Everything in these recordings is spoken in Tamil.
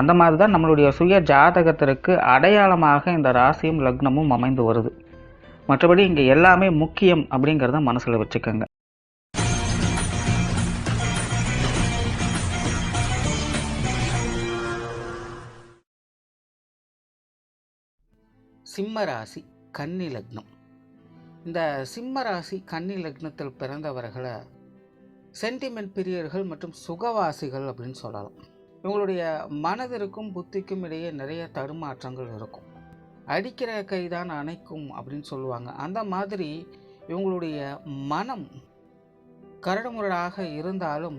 அந்த மாதிரி தான் நம்மளுடைய சுய ஜாதகத்திற்கு அடையாளமாக இந்த ராசியும் லக்னமும் அமைந்து வருது. மற்றபடி இங்கே எல்லாமே முக்கியம் அப்படிங்கிறத மனசில் வச்சுக்கோங்க. சிம்ம ராசி கன்னி லக்னம். இந்த சிம்ம ராசி கன்னி லக்னத்தில் பிறந்தவர்களை சென்டிமெண்ட் பிரியர்கள் மற்றும் சுகவாசிகள் அப்படின்னு சொல்லலாம். இவங்களுடைய மனதிற்கும் புத்திக்கும் இடையே நிறைய தடுமாற்றங்கள் இருக்கும். அடிக்கிற கை தான் அணைக்கும் அப்படின்னு சொல்லுவாங்க. அந்த மாதிரி இவங்களுடைய மனம் கரடுமுரடாக இருந்தாலும்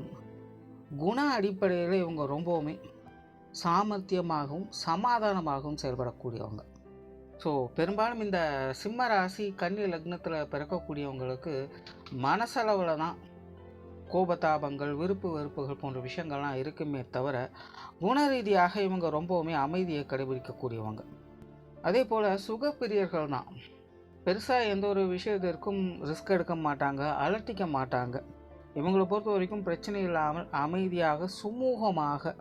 குண அடிப்படையில் இவங்க ரொம்பவுமே சாமர்த்தியமாகவும் சமாதானமாகவும் செயல்படக்கூடியவங்க. ஸோ பெரும்பாலும் இந்த சிம்ம ராசி கன்னி லக்னத்தில் பிறக்கக்கூடியவங்களுக்கு மனசளவில் தான் கோபதாபங்கள் விருப்பு வெறுப்புகள் போன்ற விஷயங்கள்லாம் இருக்குமே தவிர குண ரீதியாக இவங்க ரொம்பவுமே அமைதியை கடைபிடிக்கக்கூடியவங்க. அதே போல் சுகப்பிரியர்கள் தான் பெருசாக எந்த ஒரு விஷயத்திற்கும் ரிஸ்க் எடுக்க மாட்டாங்க அலட்டிக்க மாட்டாங்க. இவங்களை பொறுத்த வரைக்கும் பிரச்சனை இல்லாமல் அமைதியாக சுமூகமாக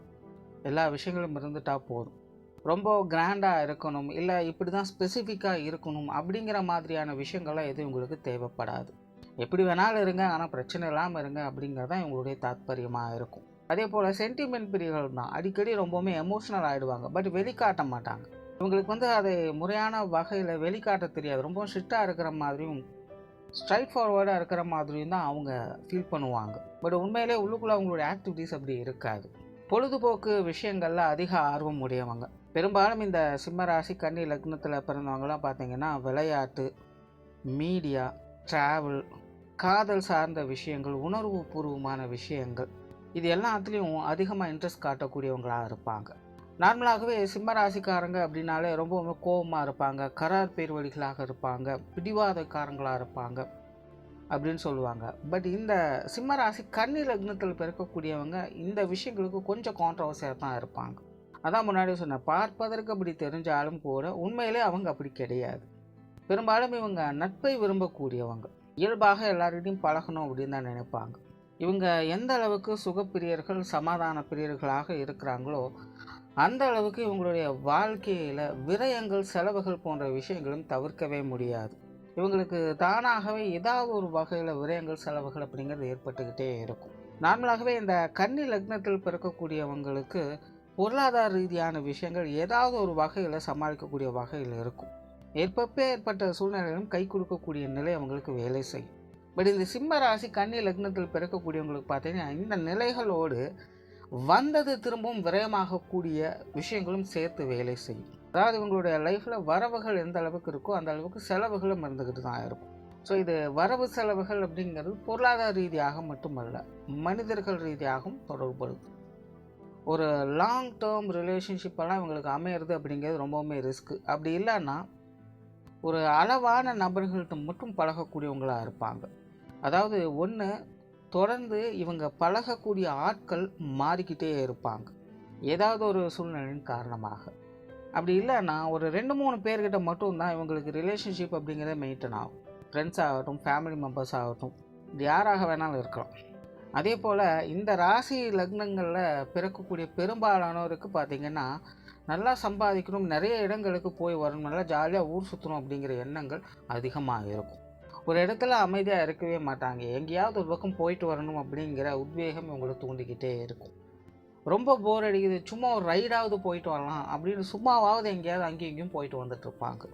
எல்லா விஷயங்களும் இருந்துட்டால் போதும். ரொம்ப கிராண்டாக இருக்கணும் இல்லை இப்படி தான் ஸ்பெசிஃபிக்காக இருக்கணும் அப்படிங்கிற மாதிரியான விஷயங்கள்லாம் எதுவும் உங்களுக்கு தேவைப்படாது. எப்படி வேணாலும் இருங்க ஆனால் பிரச்சனை இல்லாமல் இருங்க அப்படிங்கிறது தான் இவங்களுடைய தாத்பரியமாக இருக்கும். அதே போல் சென்டிமெண்ட் பிரிவுகள் தான். அடிக்கடி ரொம்பவுமே எமோஷ்னல் ஆகிடுவாங்க பட் வெளிக்காட்ட மாட்டாங்க. இவங்களுக்கு வந்து அதை முறையான வகையில் வெளிக்காட்ட தெரியாது. ரொம்ப ஸ்ட்ரிக்டாக இருக்கிற மாதிரியும் ஸ்ட்ரைட் ஃபார்வர்டாக இருக்கிற மாதிரியும் தான் அவங்க ஃபீல் பண்ணுவாங்க. பட் உண்மையிலே உள்ளுக்குள்ளே அவங்களுடைய ஆக்டிவிட்டீஸ் அப்படி இருக்காது. பொழுதுபோக்கு விஷயங்களில் அதிக ஆர்வம் உடையவங்க. பெரும்பாலும் இந்த சிம்மராசி கன்னி லக்னத்தில் பிறந்தவங்களாம் பார்த்தீங்கன்னா விளையாட்டு மீடியா ட்ராவல் காதல் சார்ந்த விஷயங்கள் உணர்வு பூர்வமான விஷயங்கள் இது எல்லாத்துலேயும் அதிகமாக இன்ட்ரெஸ்ட் காட்டக்கூடியவங்களாக இருப்பாங்க. நார்மலாகவே சிம்மராசிக்காரங்க அப்படின்னாலே ரொம்பவுமே கோபமாக இருப்பாங்க கரார் பேர்வழிகளாக இருப்பாங்க பிடிவாதக்காரங்களாக இருப்பாங்க அப்படின்னு சொல்லுவாங்க. பட் இந்த சிம்மராசி கன்னி லக்னத்தில் பிறக்கக்கூடியவங்க இந்த விஷயங்களுக்கு கொஞ்சம் கான்ட்ரவர்சியாக தான் இருப்பாங்க. அதான் முன்னாடி சொன்னேன் பார்ப்பதற்கு அப்படி தெரிஞ்சாலும் கூட உண்மையிலே அவங்க அப்படி கிடையாது. பெரும்பாலும் இவங்க நட்பை விரும்பக்கூடியவங்க. இயல்பாக எல்லார்கிட்டையும் பழகணும் அப்படின்னு தான் நினைப்பாங்க. இவங்க எந்த அளவுக்கு சுகப்பிரியர்கள் சமாதான பிரியர்களாக இருக்கிறாங்களோ அந்த அளவுக்கு இவங்களுடைய வாழ்க்கையில் விரயங்கள் செலவுகள் போன்ற விஷயங்களும் தவிர்க்கவே முடியாது. இவங்களுக்கு தானாகவே ஏதாவது ஒரு வகையில் விரயங்கள் செலவுகள் அப்படிங்கிறது ஏற்பட்டுக்கிட்டே இருக்கும். நார்மலாகவே இந்த கன்னி லக்னத்தில் பிறக்கக்கூடியவங்களுக்கு பொருளாதார ரீதியான விஷயங்கள் ஏதாவது ஒரு வகையில் சமாளிக்கக்கூடிய வகையில் இருக்கும். ஏற்பப்பே ஏற்பட்ட சூழ்நிலைகளும் கை கொடுக்கக்கூடிய நிலை அவங்களுக்கு வேலை செய்யும். பட் இந்த சிம்ம ராசி கன்னி லக்னத்தில் பிறக்கக்கூடியவங்களுக்கு பார்த்தீங்கன்னா இந்த நிலைகளோடு வந்தது திரும்பவும் விரயமாகக்கூடிய விஷயங்களும் சேர்த்து வேலை செய்யும். அதாவது இவங்களுடைய லைஃப்பில் வரவுகள் எந்த அளவுக்கு இருக்கோ அந்த அளவுக்கு செலவுகளும் இருந்துக்கிட்டு தான் இருக்கும். ஸோ இது வரவு செலவுகள் அப்படிங்கிறது பொருளாதார ரீதியாக மட்டுமல்ல மனிதர்கள் ரீதியாகவும் தொடர்புபடுது. ஒரு லாங் டேர்ம் ரிலேஷன்ஷிப்பெல்லாம் இவங்களுக்கு அமையிறது அப்படிங்கிறது ரொம்பவுமே ரிஸ்க்கு அப்படி இல்லைன்னா ஒரு அளவான நபர்கள்ட்ட மட்டும் பழகக்கூடியவங்களாக இருப்பாங்க. அதாவது ஒன்று தொடர்ந்து இவங்க பழகக்கூடிய ஆட்கள் மாறிக்கிட்டே இருப்பாங்க. ஏதாவது ஒரு சூழ்நிலையின் காரணமாக. அப்படி இல்லைன்னா ஒரு ரெண்டு மூணு பேர்கிட்ட மட்டும்தான் இவங்களுக்கு ரிலேஷன்ஷிப் அப்படிங்கிறத மெயின்டைன் ஆகும். ஃப்ரெண்ட்ஸ் ஆகட்டும் ஃபேமிலி மெம்பர்ஸ் ஆகட்டும் இது யாராக வேணாலும் இருக்கலாம். அதே போல் இந்த ராசி லக்னங்களில் பிறக்கக்கூடிய பெரும்பாலானோருக்கு பார்த்திங்கன்னா நல்லா சம்பாதிக்கணும். நிறைய இடங்களுக்கு போய் வரணும். நல்லா ஜாலியாக ஊர் சுற்றணும் அப்படிங்கிற எண்ணங்கள் அதிகமாக இருக்கும். ஒரு இடத்துல அமைதியாக இருக்கவே மாட்டாங்க. எங்கேயாவது ஒரு பக்கம் போயிட்டு வரணும் அப்படிங்கிற உத்வேகம் இவங்களை தூண்டிக்கிட்டே இருக்கும். ரொம்ப போர் அடிக்குது. சும்மா ஒரு ரைடாவது போயிட்டு வரலாம் அப்படின்னு சும்மாவாவது எங்கேயாவது அங்கேயும் இங்கேயும் போயிட்டு வந்துட்டு இருப்பாங்க.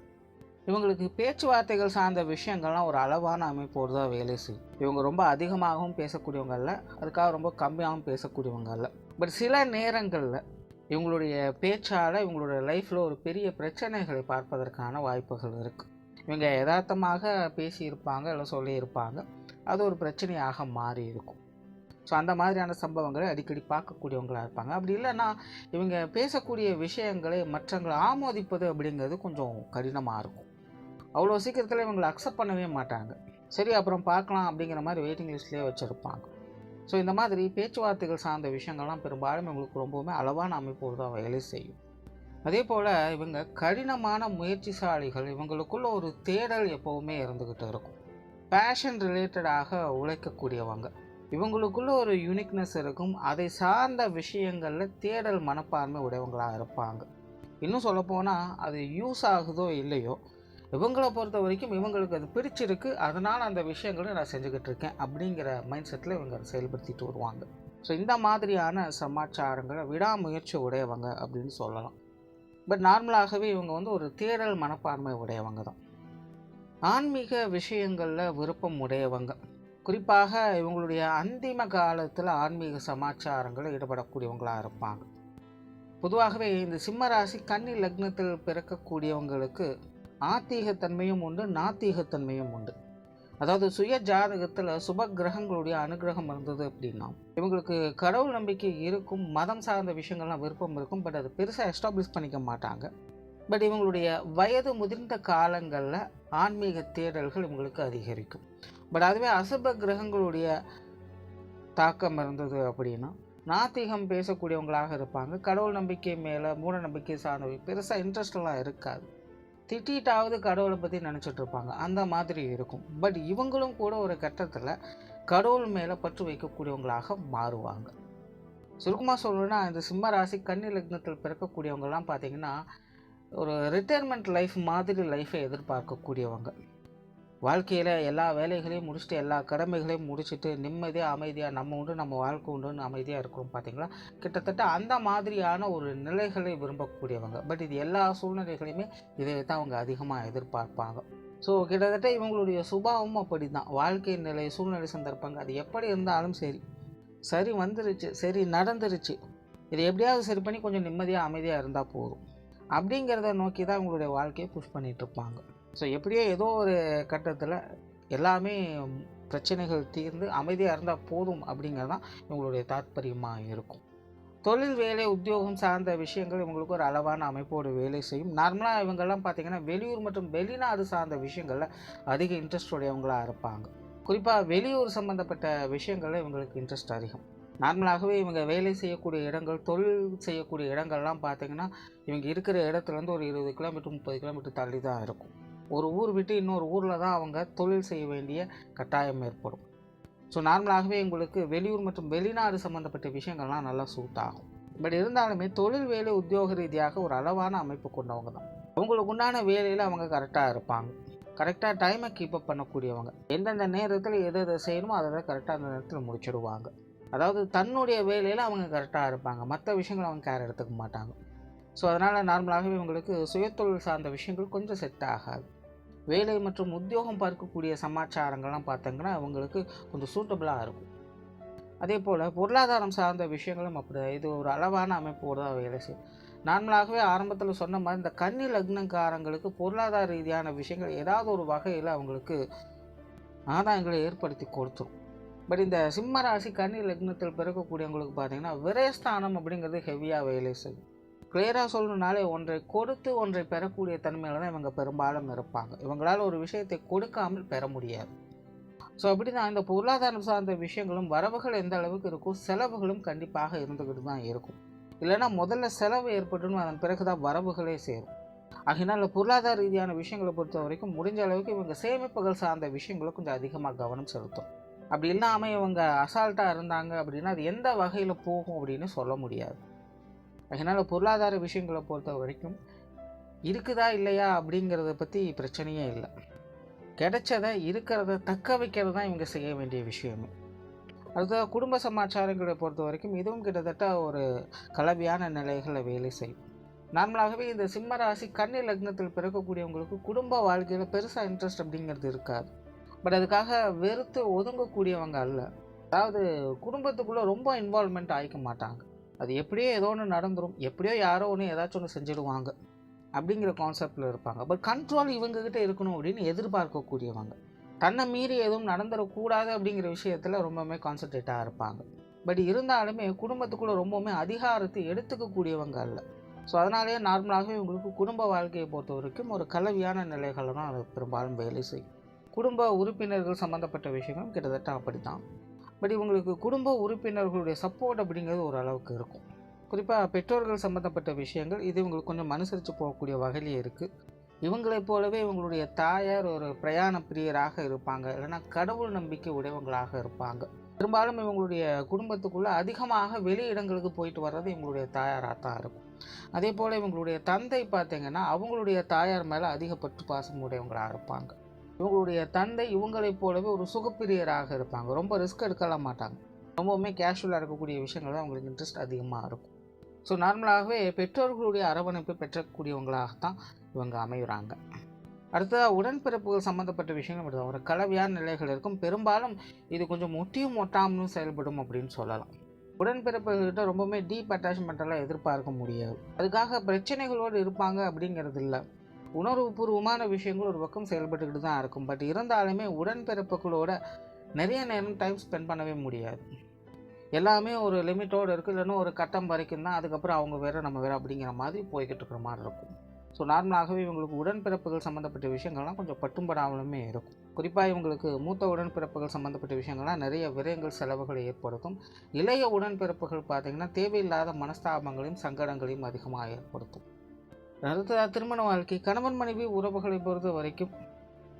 இவங்களுக்கு பேச்சுவார்த்தைகள் சார்ந்த விஷயங்கள்லாம் ஒரு அளவான அமைப்போடு தான் வேலை செய்யும். இவங்க ரொம்ப அதிகமாகவும் பேசக்கூடியவங்க இல்லை அதுக்காக ரொம்ப கம்மியாகவும் பேசக்கூடியவங்க இல்லை பட் சில நேரங்களில் இவங்களுடைய பேச்சால் இவங்களுடைய லைஃப்பில் ஒரு பெரிய பிரச்சனைகளை பார்ப்பதற்கான வாய்ப்புகள் இருக்குது இவங்க யதார்த்தமாக பேசியிருப்பாங்க இல்லை சொல்லியிருப்பாங்க. அது ஒரு பிரச்சனையாக மாறி இருக்கும். ஸோ அந்த மாதிரியான சம்பவங்களை அடிக்கடி பார்க்கக்கூடியவங்களாக இருப்பாங்க. அப்படி இல்லைன்னா இவங்க பேசக்கூடிய விஷயங்களை மற்றவங்களை ஆமோதிப்பது அப்படிங்கிறது கொஞ்சம் கடினமாக இருக்கும். அவ்வளோ சீக்கிரத்தில் இவங்களை அக்செப்ட் பண்ணவே மாட்டாங்க. சரி அப்புறம் பார்க்கலாம் அப்படிங்கிற மாதிரி வெயிட்டிங் லிஸ்ட்லேயே வச்சுருப்பாங்க. ஸோ இந்த மாதிரி பேச்சுவார்த்தைகள் சார்ந்த விஷயங்கள்லாம் பெரும்பாலும் இவங்களுக்கு ரொம்பவுமே அளவான அமைப்போடு தான் வேலை செய்யும். அதே போல் இவங்க கடினமான முயற்சிசாலிகள் இவங்களுக்குள்ள ஒரு தேடல் எப்போவுமே இருந்துக்கிட்டு இருக்கும். பேஷன் ரிலேட்டடாக உழைக்கக்கூடியவங்க. இவங்களுக்குள்ள ஒரு யூனிக்னஸ் இருக்கும். அதை சார்ந்த விஷயங்களில் தேடல் மனப்பான்மை உடையவங்களாக இருப்பாங்க. இன்னும் சொல்லப்போனால் அது யூஸ் ஆகுதோ இல்லையோ இவங்களை பொறுத்த வரைக்கும் இவங்களுக்கு அது பிடிச்சிருக்கு. அதனால் அந்த விஷயங்களை நான் செஞ்சுக்கிட்டு இருக்கேன் அப்படிங்கிற மைண்ட் செட்டில் இவங்க அதை செயல்படுத்திட்டு வருவாங்க. ஸோ இந்த மாதிரியான சமாச்சாரங்களை விடாமுயற்சி உடையவங்க அப்படின்னு சொல்லலாம். பட் நார்மலாகவே இவங்க வந்து ஒரு தேடல் மனப்பான்மை உடையவங்க தான். ஆன்மீக விஷயங்களில் விருப்பம் உடையவங்க. குறிப்பாக இவங்களுடைய அந்திம காலத்தில் ஆன்மீக சமாச்சாரங்களில் ஈடுபடக்கூடியவங்களாக இருப்பாங்க. பொதுவாகவே இந்த சிம்ம ராசி கன்னி லக்னத்தில் பிறக்கக்கூடியவங்களுக்கு ஆத்தீகத்தன்மையும் உண்டு நாத்தீகத்தன்மையும் உண்டு. அதாவது சுய ஜாதகத்தில் சுப கிரகங்களுடைய அனுகிரகம் இருந்தது அப்படின்னா இவங்களுக்கு கடவுள் நம்பிக்கை இருக்கும் மதம் சார்ந்த விஷயங்கள்லாம் விருப்பம் இருக்கும் பட் அது பெருசாக எஸ்டாப்ளிஷ் பண்ணிக்க மாட்டாங்க. பட் இவங்களுடைய வயது முதிர்ந்த காலங்களில் ஆன்மீக தேடல்கள் இவங்களுக்கு அதிகரிக்கும். பட் அதுவே அசுப கிரகங்களுடைய தாக்கம் இருந்தது அப்படின்னா நாத்திகம் பேசக்கூடியவங்களாக இருப்பாங்க கடவுள் நம்பிக்கை மேலே மூட நம்பிக்கை சார்ந்தவை பெருசாக இன்ட்ரெஸ்டெல்லாம் இருக்காது. திட்டாவது கடவுளை பற்றி நினச்சிட்டு இருப்பாங்க அந்த மாதிரி இருக்கும். பட் இவங்களும் கூட ஒரு கட்டத்தில் கடவுள் மேலே பற்று வைக்கக்கூடியவங்களாக மாறுவாங்க. சுருக்கமாக சொல்லணும்னா இந்த சிம்ம ராசி கன்னி லக்னத்தில் பிறக்கக்கூடியவங்கலாம் பார்த்தீங்கன்னா ஒரு ரிட்டையர்மெண்ட் லைஃப் மாதிரி லைஃப்பை எதிர்பார்க்கக்கூடியவங்க. வாழ்க்கையில் எல்லா வேலைகளையும் முடிச்சுட்டு எல்லா கடமைகளையும் முடிச்சுட்டு நிம்மதியாக அமைதியாக நம்ம உண்டு நம்ம வாழ்க்கை உண்டுன்னு அமைதியாக இருக்கிறோம் பார்த்தீங்களா கிட்டத்தட்ட அந்த மாதிரியான ஒரு நிலைகளை விரும்பக்கூடியவங்க. பட் இது எல்லா சூழ்நிலைகளையுமே இதை தான் அவங்க அதிகமாக எதிர்பார்ப்பாங்க. ஸோ கிட்டத்தட்ட இவங்களுடைய சுபாவமும் அப்படி தான் வாழ்க்கை நிலை சூழ்நிலை சந்தர்ப்பங்கள் அது எப்படி இருந்தாலும் சரி. சரி வந்துருச்சு சரி நடந்துருச்சு. இதை எப்படியாவது சரி பண்ணி கொஞ்சம் நிம்மதியாக அமைதியாக இருந்தால் போதும். அப்படிங்கிறத நோக்கி தான் இவங்களுடைய வாழ்க்கையை புஷ் பண்ணிகிட்ருப்பாங்க ஸோ எப்படியோ ஏதோ ஒரு கட்டத்தில் எல்லாமே பிரச்சனைகள் தீர்ந்து அமைதியாக இருந்தால் போதும் அப்படிங்கிறது தான் இவங்களுடைய தாற்பயமாக இருக்கும். தொழில் வேலை உத்தியோகம் சார்ந்த விஷயங்கள் இவங்களுக்கு ஒரு அளவான அமைப்போடு வேலை செய்யும். நார்மலாக இவங்கெல்லாம் பார்த்திங்கன்னா வெளியூர் மற்றும் வெளிநாடு சார்ந்த விஷயங்களில் அதிக இன்ட்ரெஸ்ட் உடையவங்களாக இருப்பாங்க. குறிப்பாக வெளியூர் சம்மந்தப்பட்ட விஷயங்களில் இவங்களுக்கு இன்ட்ரெஸ்ட் அதிகம். நார்மலாகவே இவங்க வேலை செய்யக்கூடிய இடங்கள் தொழில் செய்யக்கூடிய இடங்கள்லாம் பார்த்திங்கன்னா இவங்க இருக்கிற இடத்துலேருந்து ஒரு இருபது கிலோமீட்டர் முப்பது கிலோமீட்டர் தள்ளி தான் இருக்கும். ஒரு ஊர் விட்டு இன்னொரு ஊரில் தான் அவங்க தொழில் செய்ய வேண்டிய கட்டாயம் ஏற்படும். ஸோ நார்மலாகவே உங்களுக்கு வெளியூர் மற்றும் வெளிநாடு சம்மந்தப்பட்ட விஷயங்கள்லாம் நல்லா சூட் ஆகும். பட் இருந்தாலுமே தொழில் வேலை உத்தியோக ரீதியாக ஒரு அளவான அமைப்பு கொண்டவங்க தான். அவங்களுக்கு உண்டான வேலையில் அவங்க கரெக்டாக இருப்பாங்க. கரெக்டாக டைமை கீப் அப் பண்ணக்கூடியவங்க. எந்தெந்த நேரத்தில் எதை எதை செய்யணுமோ அதை கரெக்டாக அந்த நேரத்தில் முடிச்சிடுவாங்க. அதாவது தன்னுடைய வேலையில் அவங்க கரெக்டாக இருப்பாங்க. மற்ற விஷயங்கள் அவங்க கேர் எடுத்துக்க மாட்டாங்க. ஸோ அதனால் நார்மலாகவே உங்களுக்கு சுயத்தொழில் சார்ந்த விஷயங்கள் கொஞ்சம் செட் ஆகாது. வேலை மற்றும் உத்தியோகம் பார்க்கக்கூடிய சமாச்சாரங்கள்லாம் பார்த்தீங்கன்னா அவங்களுக்கு கொஞ்சம் சூட்டபுளாக இருக்கும். அதே போல் பொருளாதாரம் சார்ந்த விஷயங்களும் அப்படி இது ஒரு அளவான அமைப்போடு தான் வேலை செய்யும். நார்மலாகவே ஆரம்பத்தில் சொன்ன மாதிரி இந்த கன்னி லக்னக்காரங்களுக்கு பொருளாதார ரீதியான விஷயங்கள் ஏதாவது ஒரு வகையில் அவங்களுக்கு ஆதாயங்களை ஏற்படுத்தி கொடுத்துரும். பட் இந்த சிம்ம ராசி கன்னி லக்னத்தில் பிறக்கக்கூடியவங்களுக்கு பார்த்தீங்கன்னா விரயஸ்தானம் அப்படிங்கிறது ஹெவியாக வேலை செய்யும். கிளியராக சொல்லணுனாலே ஒன்றை கொடுத்து ஒன்றை பெறக்கூடிய தன்மையில் தான் இவங்க பெரும்பாலும் இருப்பாங்க. இவங்களால் ஒரு விஷயத்தை கொடுக்காமல் பெற முடியாது. ஸோ அப்படி தான் இந்த பொருளாதாரம் சார்ந்த விஷயங்களும் வரவுகள் எந்த அளவுக்கு இருக்கும் செலவுகளும் கண்டிப்பாக இருந்துக்கிட்டு தான் இருக்கும். இல்லைன்னா முதல்ல செலவு ஏற்பட்டுன்னு அதன் பிறகு தான் வரவுகளே சேரும். அதனால் பொருளாதார ரீதியான விஷயங்களை பொறுத்த வரைக்கும் முடிஞ்ச அளவுக்கு இவங்க சேமிப்புகள் சார்ந்த விஷயங்களை கொஞ்சம் அதிகமாக கவனம் செலுத்தும். அப்படி இல்லாமல் இவங்க அசால்ட்டாக இருந்தாங்க அப்படின்னா அது எந்த வகையில் போகும் அப்படின்னு சொல்ல முடியாது. அதனால் பொருளாதார விஷயங்களை பொறுத்த வரைக்கும் இருக்குதா இல்லையா அப்படிங்கிறத பற்றி பிரச்சனையே இல்லை. கிடைச்சதை இருக்கிறத தக்க வைக்கிறது தான் இவங்க செய்ய வேண்டிய விஷயமே. அடுத்ததாக குடும்ப சமாச்சாரங்களை பொறுத்த வரைக்கும் இதுவும் கிட்டத்தட்ட ஒரு கலவையான நிலைகளை வேலை செய்யும். நார்மலாகவே இந்த சிம்ம ராசி கன்னி லக்னத்தில் பிறக்கக்கூடியவங்களுக்கு குடும்ப வாழ்க்கையில் பெருசாக இன்ட்ரெஸ்ட் அப்படிங்கிறது இருக்காது. பட் அதுக்காக வெறுத்து ஒதுங்கக்கூடியவங்க அல்ல. அதாவது குடும்பத்துக்குள்ளே ரொம்ப இன்வால்மெண்ட் ஆகிக்க மாட்டாங்க. அது எப்படியோ ஏதோ ஒன்று நடந்துடும் எப்படியோ யாரோ ஒன்று ஏதாச்சும் ஒன்று செஞ்சுடுவாங்க அப்படிங்கிற கான்செப்டில் இருப்பாங்க. பட் கண்ட்ரோல் இவங்ககிட்ட இருக்கணும் அப்படின்னு எதிர்பார்க்கக்கூடியவங்க. தன்னை மீறி எதுவும் நடந்துடக்கூடாது அப்படிங்கிற விஷயத்தில் ரொம்பவுமே கான்சன்ட்ரேட்டாக இருப்பாங்க. பட் இருந்தாலுமே குடும்பத்துக்குள்ளே ரொம்பவுமே அதிகாரத்தை எடுத்துக்கக்கூடியவங்க அல்ல. ஸோ அதனாலேயே நார்மலாகவே இவங்களுக்கு குடும்ப வாழ்க்கையை பொறுத்த வரைக்கும் ஒரு கலவையான நிலைகள்லாம் அது பெரும்பாலும் வேலை செய்யும். குடும்ப உறுப்பினர்கள் சம்மந்தப்பட்ட விஷயங்களும் கிட்டத்தட்ட அப்படி தான் பட் இவங்களுக்கு குடும்ப உறுப்பினர்களுடைய சப்போர்ட் அப்படிங்கிறது ஓரளவுக்கு இருக்கும். குறிப்பாக பெற்றோர்கள் சம்மந்தப்பட்ட விஷயங்கள் இது இவங்களுக்கு கொஞ்சம் அனுசரித்து போகக்கூடிய வகையிலே இருக்குது இவங்களைப் போலவே இவங்களுடைய தாயார் ஒரு பிரயாண பிரியராக இருப்பாங்க. இல்லைன்னா கடவுள் நம்பிக்கை உடையவங்களாக இருப்பாங்க. பெரும்பாலும் இவங்களுடைய குடும்பத்துக்குள்ளே அதிகமாக வெளி இடங்களுக்கு போயிட்டு வர்றது இவங்களுடைய தாயாராக தான் இருக்கும். அதே போல் இவங்களுடைய தந்தை பார்த்திங்கன்னா அவங்களுடைய தாயார் மேலே அதிக பற்று பாசம் உடையவங்களாக இருப்பாங்க. இவங்களுடைய தந்தை இவங்களைப் போலவே ஒரு சுகப்பிரியராக இருப்பாங்க. ரொம்ப ரிஸ்க் எடுக்கலாம் மாட்டாங்க. ரொம்பவுமே கேஷுவலாக இருக்கக்கூடிய விஷயங்கள் தான் அவங்களுக்கு இன்ட்ரெஸ்ட் அதிகமாக இருக்கும். ஸோ நார்மலாகவே பெற்றோர்களுடைய அரவணைப்பு பெற்றக்கூடியவங்களாகத்தான் இவங்க அமைகிறாங்க. அடுத்ததாக உடன்பிறப்புகள் சம்மந்தப்பட்ட விஷயங்கள் இப்படி ஒரு கலவையான நிலைகள் இருக்கும். பெரும்பாலும் இது கொஞ்சம் முட்டியும் ஒட்டாமலும் செயல்படும் அப்படின்னு சொல்லலாம். உடன்பிறப்புகிட்ட ரொம்பவுமே டீப் அட்டாச்மெண்ட்டெல்லாம் எதிர்பார்க்க முடியாது. அதுக்காக பிரச்சனைகளோடு இருப்பாங்க அப்படிங்கிறது இல்லை உணர்வுபூர்வமான விஷயங்கள் ஒரு பக்கம் செயல்பட்டுக்கிட்டு தான் இருக்கும். பட் இருந்தாலுமே உடன்பிறப்புகளோட நிறைய நேரம் டைம் ஸ்பெண்ட் பண்ணவே முடியாது. எல்லாமே ஒரு லிமிட்டோடு இருக்குது இல்லைன்னா ஒரு கட்டம் வரைக்கும் தான் அதுக்கப்புறம் அவங்க வேறு நம்ம வேறு அப்படிங்கிற மாதிரி போய்கிட்டு இருக்கிற மாதிரி இருக்கும். ஸோ நார்மலாகவே இவங்களுக்கு உடன்பிறப்புகள் சம்மந்தப்பட்ட விஷயங்கள்லாம் கொஞ்சம் பட்டும்படாமலுமே இருக்கும். குறிப்பாக இவங்களுக்கு மூத்த உடன்பிறப்புகள் சம்மந்தப்பட்ட விஷயங்கள்லாம் நிறைய விரயங்கள் செலவுகளை ஏற்படுத்தும். இளைய உடன்பிறப்புகள் பார்த்திங்கன்னா தேவையில்லாத மனஸ்தாபங்களையும் சங்கடங்களையும் அதிகமாக ஏற்படுத்தும். அடுத்த திருமண வாழ்க்கை கணவன் மனைவி உறவுகளை பொறுத்த வரைக்கும்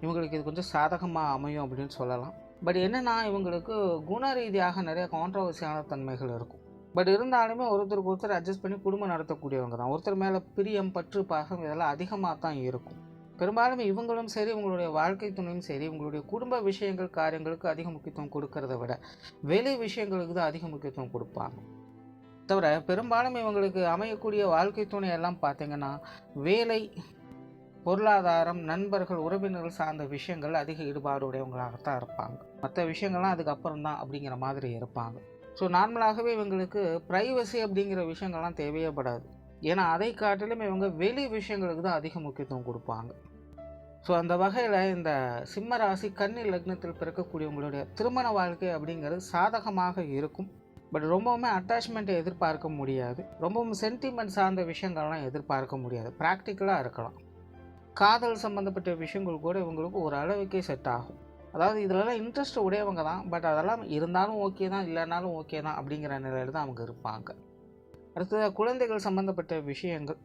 இவங்களுக்கு இது கொஞ்சம் சாதகமாக அமையும் அப்படின்னு சொல்லலாம். பட் என்னென்னா இவங்களுக்கு குண ரீதியாக நிறைய கான்ட்ரவர்சியான தன்மைகள் இருக்கும். பட் இருந்தாலுமே ஒருத்தருக்கு ஒருத்தர் அட்ஜஸ்ட் பண்ணி குடும்பம் நடத்தக்கூடியவங்க தான். ஒருத்தர் மேலே பிரியம் பற்று பாசம் இதெல்லாம் அதிகமாக தான் இருக்கும். பெரும்பாலும் இவங்களும் சரி இவங்களுடைய வாழ்க்கை துணையும் சரி இவங்களுடைய குடும்ப விஷயங்கள் காரியங்களுக்கு அதிக முக்கியத்துவம் கொடுக்கறத விட வெளி விஷயங்களுக்கு தான் அதிக முக்கியத்துவம் கொடுப்பாங்க. தவிர பெரும்பாலும் இவங்களுக்கு அமையக்கூடிய வாழ்க்கை துணை எல்லாம் பார்த்தீங்கன்னா வேலை பொருளாதாரம் நண்பர்கள் உறவினர்கள் சார்ந்த விஷயங்கள் அதிக ஈடுபாடுடையவங்களாகத்தான் இருப்பாங்க. மற்ற விஷயங்கள்லாம் அதுக்கப்புறம் தான் அப்படிங்கிற மாதிரி இருப்பாங்க. ஸோ நார்மலாகவே இவங்களுக்கு ப்ரைவசி அப்படிங்கிற விஷயங்கள்லாம் தேவையப்படாது ஏன்னா அதை காட்டிலும் இவங்க வெளி விஷயங்களுக்கு தான் அதிக முக்கியத்துவம் கொடுப்பாங்க. ஸோ அந்த வகையில் இந்த சிம்ம ராசி கன்னி லக்னத்தில் பிறக்கக்கூடியவங்களுடைய திருமண வாழ்க்கை அப்படிங்கிறது சாதகமாக இருக்கும். பட் ரொம்பவுமே அட்டாச்மெண்ட்டை எதிர்பார்க்க முடியாது. ரொம்பவும் சென்டிமெண்ட் சார்ந்த விஷயங்கள்லாம் எதிர்பார்க்க முடியாது. ப்ராக்டிக்கலாக இருக்கலாம். காதல் சம்மந்தப்பட்ட விஷயங்கள் கூட இவங்களுக்கு ஒரு அளவுக்கே செட் ஆகும். அதாவது இதிலலாம் இன்ட்ரெஸ்ட் உடையவங்க தான். பட் அதெல்லாம் இருந்தாலும் ஓகே தான் இல்லைனாலும் ஓகே தான் அப்படிங்கிற நிலையில் தான் அவங்க இருப்பாங்க. அடுத்ததாக குழந்தைகள் சம்மந்தப்பட்ட விஷயங்கள்.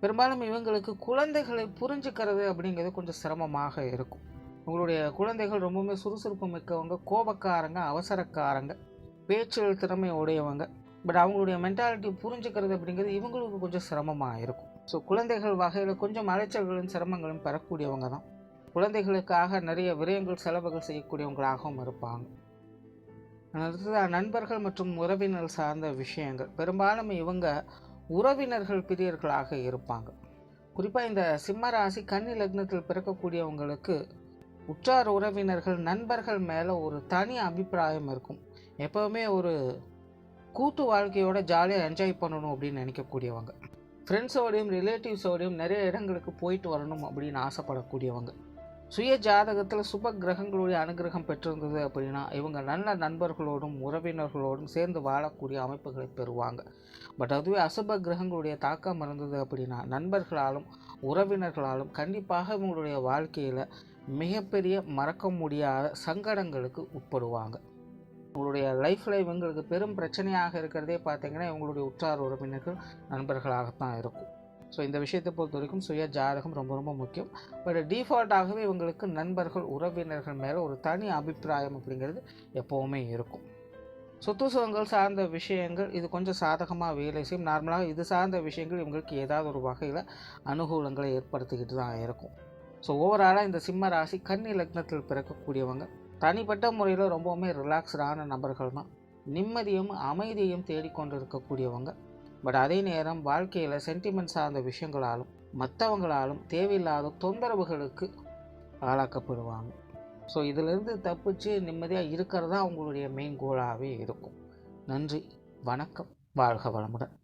பெரும்பாலும் இவங்களுக்கு குழந்தைகளை புரிஞ்சுக்கிறது அப்படிங்கிறது கொஞ்சம் சிரமமாக இருக்கும். உங்களுடைய குழந்தைகள் ரொம்பவுமே சுறுசுறுப்பு மிக்கவங்க கோபக்காரங்க அவசரக்காரங்க. பேச்சு திறமை உடையவங்க. பட் அவங்களுடைய மென்டாலிட்டி புரிஞ்சுக்கிறது அப்படிங்கிறது இவங்களுக்கு கொஞ்சம் சிரமமாக இருக்கும். ஸோ குழந்தைகள் வகையில் கொஞ்சம் அலைச்சல்களும் சிரமங்களும் பெறக்கூடியவங்க தான். குழந்தைகளுக்காக நிறைய விரயங்கள் செலவுகள் செய்யக்கூடியவங்களாகவும் இருப்பாங்க. அடுத்ததாக நண்பர்கள் மற்றும் உறவினர் சார்ந்த விஷயங்கள். பெரும்பாலும் இவங்க உறவினர்கள் பிரியர்களாக இருப்பாங்க. குறிப்பாக இந்த சிம்ம ராசி கன்னி லக்னத்தில் பிறக்கக்கூடியவங்களுக்கு உற்றார் உறவினர்கள் நண்பர்கள் மேலே ஒரு தனி அபிப்பிராயம் இருக்கும். எப்போவுமே ஒரு கூட்டு வாழ்க்கையோட ஜாலியாக என்ஜாய் பண்ணணும் அப்படின்னு நினைக்கக்கூடியவங்க. ஃப்ரெண்ட்ஸோடையும் ரிலேட்டிவ்ஸோடையும் நிறைய இடங்களுக்கு போயிட்டு வரணும் அப்படின்னு ஆசைப்படக்கூடியவங்க. சுய ஜாதகத்தில் சுப கிரகங்களுடைய அனுகிரகம் பெற்றிருந்தது அப்படின்னா இவங்க நல்ல நண்பர்களோடும் உறவினர்களோடும் சேர்ந்து வாழக்கூடிய அமைப்புகளை பெறுவாங்க. பட் அதுவே அசுப கிரகங்களுடைய தாக்கம் இருந்தது அப்படின்னா நண்பர்களாலும் உறவினர்களாலும் கண்டிப்பாக இவங்களுடைய வாழ்க்கையில் மிகப்பெரிய மறக்க முடியாத சங்கடங்களுக்கு உட்படுவாங்க. உங்களுடைய லைஃப்பில் இவங்களுக்கு பெரும் பிரச்சனையாக இருக்கிறதே பார்த்தீங்கன்னா இவங்களுடைய உற்றார் உறவினர்கள் நண்பர்களாகத்தான் இருக்கும். ஸோ இந்த விஷயத்தை பொறுத்த வரைக்கும் சுய ஜாதகம் ரொம்ப ரொம்ப முக்கியம். பட் டிஃபால்ட்டாகவே இவங்களுக்கு நண்பர்கள் உறவினர்கள் மேலே ஒரு தனி அபிப்பிராயம் அப்படிங்கிறது எப்போவுமே இருக்கும். சொத்து சுகங்கள் சார்ந்த விஷயங்கள் இது கொஞ்சம் சாதகமாக வேலை செய்யும். நார்மலாக இது சார்ந்த விஷயங்கள் இவங்களுக்கு ஏதாவது ஒரு வகையில் அனுகூலங்களை ஏற்படுத்திக்கிட்டு தான் இருக்கும். ஸோ ஓவராலாக இந்த சிம்ம ராசி கன்னி லக்னத்தில் பிறக்கக்கூடியவங்க தனிப்பட்ட முறையில் ரொம்பவுமே ரிலாக்ஸ்டான நபர்கள் தான் நிம்மதியும் அமைதியும் தேடிக்கொண்டு இருக்கக்கூடியவங்க பட் அதே நேரம் வாழ்க்கையில் சென்டிமெண்ட் சார்ந்த விஷயங்களாலும் மற்றவங்களாலும் தேவையில்லாத தொந்தரவுகளுக்கு ஆளாக்கப்படுவாங்க. ஸோ இதிலிருந்து தப்பிச்சு நிம்மதியாக இருக்கிறதா அவங்களுடைய மெயின் கோலாகவே இருக்கும். நன்றி வணக்கம் வாழ்க வளமுடன்.